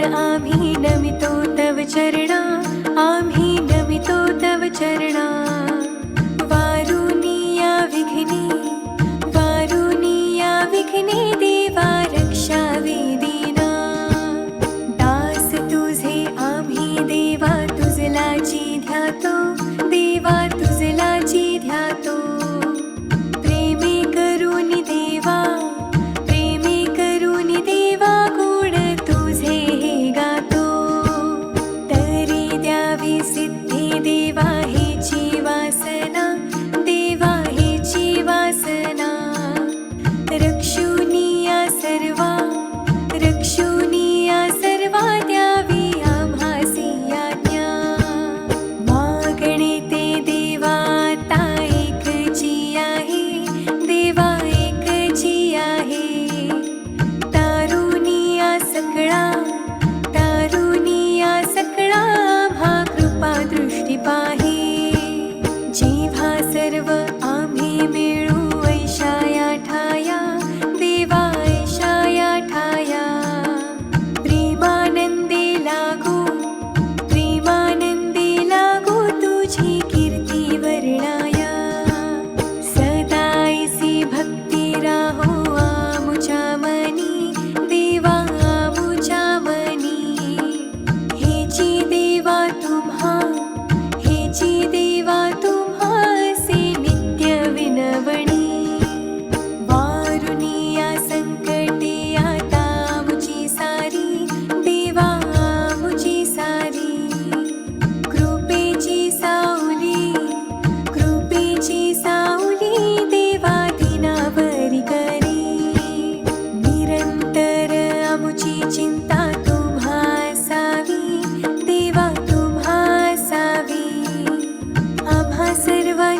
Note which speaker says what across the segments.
Speaker 1: मन आम्ही नमितो तव चरणा आम्ही नमितो तव चरणा. वारुणीया विघ्ने वारुणीया विघ्ने देवा रक्षा वेदिना दास तुझे आम्ही देवा तुझला ध्यातो.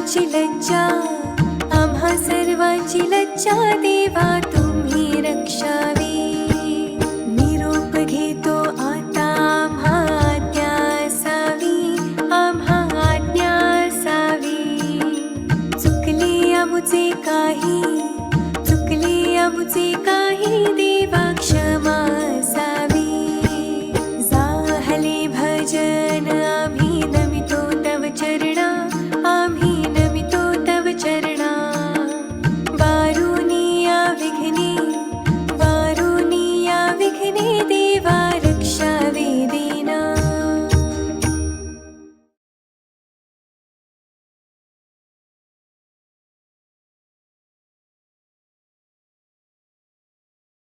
Speaker 1: सर्वांची लज्जा आम्हा सर्वांची लज्जा देवा तुम्ही रक्षावी. निरोप घेतो आता आम्हा आज्ञासावी आम्हा आज्ञासावी चुकले आमुचे काही चुकले आमुचे काही